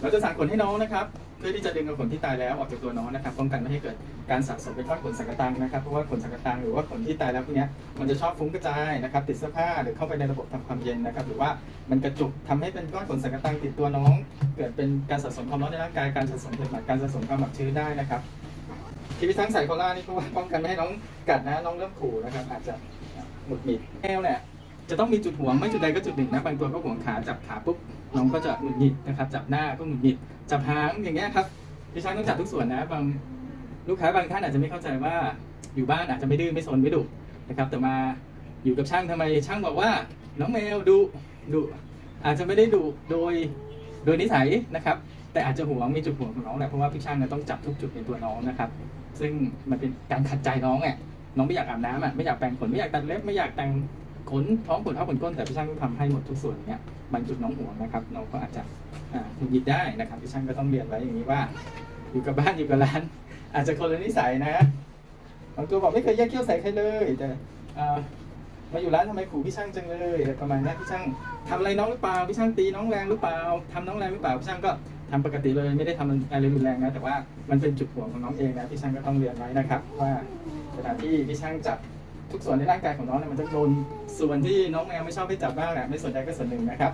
เราจะสั่งขนให้น้องนะครับเพื่อที่จะดึงเอาขนที่ตายแล้วออกจากตัวน้องนะครับป้องกันไม่ให้เกิดการสะสมเป็นก้อนขนสังกะตังนะครับเพราะว่าขนสังกะตังหรือว่าขนที่ตายแล้วพวกนี้มันจะชอบฟุ้งกระจายนะครับติดเสื้อผ้าหรือเข้าไปในระบบทำความเย็นนะครับหรือว่ามันกระจุกทำให้เป็นก้อนขนสังกะตังติดตัวน้อง เกิดเป็นการสะสมความร้อนในร่างกายการสะสมเห็บหมัดการสะสมความหมักชื้นได้นะครับที่พี่ทั้งใส่โคล่านี่เพราะว่าป้องกันไม่ให้น้องกัดนะน้องเริ่มขู่นะครับอาจจะหงุดหงิดแมวเนี่ย จะต้องมีจุดห่วงไม่จุดใดก็จุดหนึ่งนะบางตัวก็ห่วงขาจับขาปุ๊บน้องก็จะหงุดหงิดนะครับ จับหน้าก็หงุดหงิดจับหางอย่างเงี้ยครับพี่ช้างต้องจับทุกส่วนนะบางลูกค้าบางท่านอาจจะไม่เข้าใจว่าอยู่บ้านอาจจะไม่ดื้อไม่สนไม่ดุนะครับ แต่มาอยู่กับช่างทำไมช่างบอกว่า น้องแมวดุดุอาจจะไม่ได้ดุโดยโดยนิสัยนะครับ แต่อาจจะห่วงมีจุดห่วงของน้องแหละเพราะว่าพี่ช่างเนี่ยต้องจับทุกจุดในตัวน้องนะครับ ซึ่งมันเป็นการขัดใจน้องอะน้องไม่อยากอาบน้ำอะไม่อยากแปรงขนไม่อยากตัดเล็บไม่อยากแต่ง ขนท้องขนเท้าขนก้นแต่พี่ช่างต้องทำให้หมดทุกส่วนเนี้ยบางจุดน้องห่วงนะครับน้องก็อาจจะอ่าหงุดหงิดได้นะครับพี่ช่างก็ต้องเรียนไว้อย่างนี้ว่าอยู่กับบ้านอยู่กับร้าน อาจจะคนละนิสัยนะบางตัวบอกไม่เคยแยกเขี้ยวใส่ใครเลยแต่มาอยู่ร้านทำไมขู่พี่ช่างจังเลยอะไรประมาณเนี้ยพี่ช่างทำอะไรน้องหรือเปล่าพี่ช่างตีน้องแรงหรือเปล่าทำน้องแรงหรือเปล่าพี่ช่างก็ทำปกติเลยไม่ได้ทำอะไรรุนแรงนะแต่ว่ามันเป็นจุดห่วงของน้องเองนะพี่ช่างก็ต้องเรียนไว้นะครับ ว่าเวลาที่พี่ช่างจับ ทุกส่วนในร่างกายของน้องเนี่ยมันจะโดนส่วนที่น้องแมวไม่ชอบให้จับบ้างแหละไม่สนใจก็ส่วนหนึ่งนะครับ